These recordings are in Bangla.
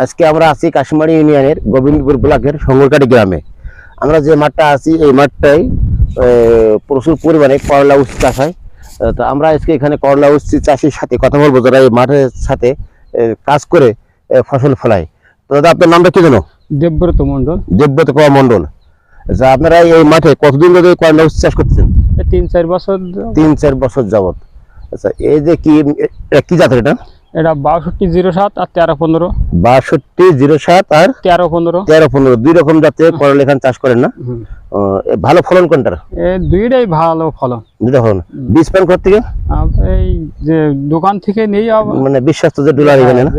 আজকে আমরা আছি কাশিমারি ইউনিয়নের গোবিন্দপুর ব্লকের সঙ্গরকাটি গ্রামে। আমরা যে মাঠটা আছি এই মাঠটাই প্রচুর পরিমাণে করলা উচ্চ চাষ হয়। তো আমরা আজকে এখানে করলা উচ্চ চাষির সাথে কথা বলব যারা এই মাঠের সাথে কাজ করে ফসল ফলায়। তো দাদা আপনার নামটা কি জানো দেবব্রত মন্ডল দেবব্রত কুমার মন্ডল আচ্ছা আপনারা এই মাঠে কতদিন ধরে করলা উচ্চ চাষ করতেছেন? এই তিন চার বছর তিন চার বছর যাবত আচ্ছা এই যে কি কি জাতের এটা? এটা বাষট্টি জিরো সাত আর তেরো পনেরো। বাষট্টি জিরো সাত আর তেরো পনেরো। তেরো পনেরো দুই রকম জাতের করলা এখানে চাষ করেন না? ভালো ফলন কোনটার? এই দুইটাই ভালো ফলন। দুটা ফলন। বীজ পান আর এই যে দোকান থেকে নেই মানে বিশ্বাস্ত যে ডলার এখানে না?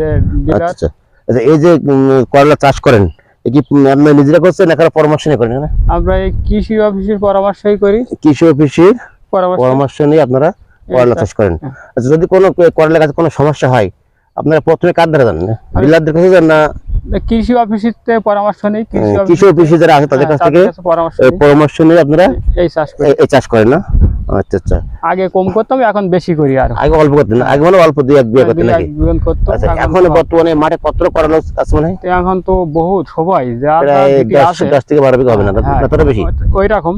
আচ্ছা। আচ্ছা এই যে করলা চাষ করেন কি আপনি নিজেরা করছেন এখানে পরামর্শ নিয়ে করেন আমরা এই কৃষি অফিসের পরামর্শই করি। কৃষি অফিসের পরামর্শ। পরামর্শ নিয়ে আপনারা করলা চাষ করেন। হ্যাঁ। আচ্ছা যদি কোনো করলা গাছে কোনো সমস্যা হয় আপনারা প্রথমে কার দ্বারা যান? ডিলারদের কাছে যান না? কৃষি অফিসের থেকে পরামর্শ নেই কৃষি অফিস কৃষি অফিসে যারা আছে তাদের কাছ থেকে পরামর্শ নিয়ে আপনারা এই চাষ এই- চাষ করেন না? আচ্ছা আচ্ছা। আগে কম করতাম এখন বেশি করি আর। আগে অল্প করতেন না? আগে মানে অল্প দুই এক বিয়ে করতেন নাকি? আচ্ছা এখন বর্তমানে মাঠে কত করলা আছে মনে হয়? এখন তো বহুত সবাই যা প্রায় দিকে দশ আছে। দশ থেকে বারো বিঘা হবে না হ্যাঁ, বেশি? ওই রকম।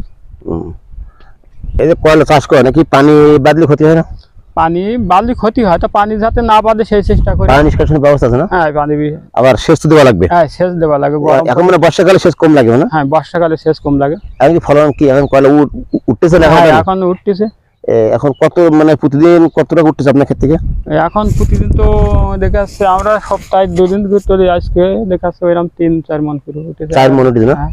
এই যে করলা চাষ করে নাকি পানি বাদলে ক্ষতি হয় না? পানি বালি ক্ষতি হয় তো পানি যাতে না বাদে সেই চেষ্টা করি। পানি নিষ্কাশনের ব্যবস্থা আছে না? হ্যাঁ পানি আবার সেচ তো দেওয়া লাগবে? হ্যাঁ সেচ দেওয়া লাগে এখন মানে বর্ষাকালে সেচ কম লাগে না? হ্যাঁ বর্ষাকালে সেচ কম লাগে। এখন কি ফলন কি? এখন কয়লা উঠতেছে না এখন হ্যাঁ এখন উঠতেছে। এখন কত মানে প্রতিদিন কত টাকা উঠতেছে আপনার ক্ষেত থেকে? এখন প্রতিদিন তো দেখা যাচ্ছে আমরা সপ্তাহে দুদিন করে আজকে দেখা যাচ্ছে ওইরকম তিন চার মন করে উঠেছে। চার মন উঠেছে না? হ্যাঁ,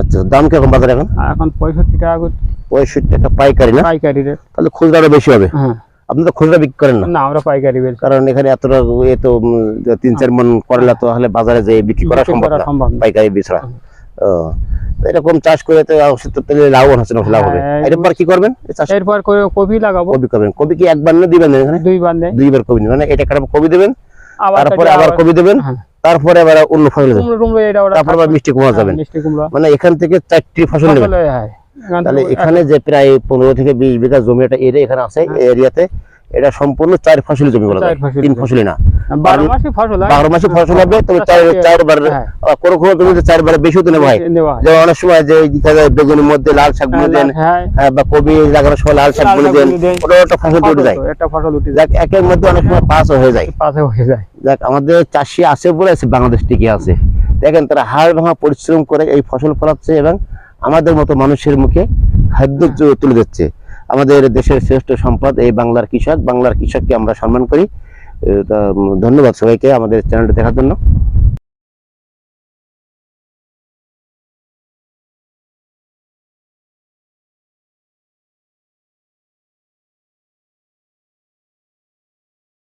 আচ্ছা দাম কীরকম বাজারে এখন? এখন পঁয়ষট্টি টাকা করে পঁয়ষট্টি টাকা পাইকারি না? পাইকারি রেট তাহলে খুচরা বেশি হবে? হ্যাঁ। আপনি তো খুচরা বিক্রি করেন না? না আমরা পাইকারি কারণ এখানে এতটা এ তো তিন চার মন করলা তো হলে বাজারে বিক্রি করা সম্ভব না। পাইকারি এরকম চাষ করে তো অবশ্যই লাভবান হচ্ছে না লাভ হবে। হ্যাঁ, এরপর কি করবেন? এরপর কপি লাগাবো। কবি করবেন। কবি কি একবার না দিবেন এখানে? দুইবার নেই দুইবার কবি মানে এটা কাটা কবি দেবেন তারপরে আবার কবি দেবেন হ্যাঁ। তারপরে আবার অন্য ফসল তারপর আবার মিষ্টি কুমড়া হ্যাঁ, যাবেন। মানে এখান থেকে চারটি ফসল নেবেন। তাহলে এখানে যে প্রায় পনেরো থেকে বিশ বিঘা জমি এটা এরিয়া এখানে আছে এরিয়াতে এটা সম্পূর্ণ চার ফসলি জমি বলা তিন ফসলি না। বারো মাসে ফসল বারো মাসে ফসল হবে তবে চার চারবার হ্যাঁ, আবার কোনো কোনো জমিতে চারবার তো নেওয়া হয়। যেমন অনেক সময় যে দেখা যায় বেগুনের মধ্যে লাল শাক বুনে দেন হ্যাঁ। হ্যাঁ, বা কবি লাগানোর সময় লাল শাক শাক দেন ওটা একটা ফসল উঠে যায়। একটা ফসল উঠে যায়। যাক একের মধ্যে অনেক সময় পাঁচও হয়ে যায়। পাশে হয়ে যায়। যাক আমাদের চাষি আছে বলে আছে বাংলাদেশ টিকে আছে। দেখেন তারা হাড় ভাঙা পরিশ্রম করে এই ফসল ফলাচ্ছে এবং আমাদের মতো মানুষের মুখে খাদ্য তুলে দিচ্ছে। আমাদের দেশের শ্রেষ্ঠ সম্পদ এই বাংলার কৃষক। বাংলার কৃষককে আমরা সম্মান করি। ধন্যবাদ সবাইকে আমাদের চ্যানেলটা দেখার জন্য।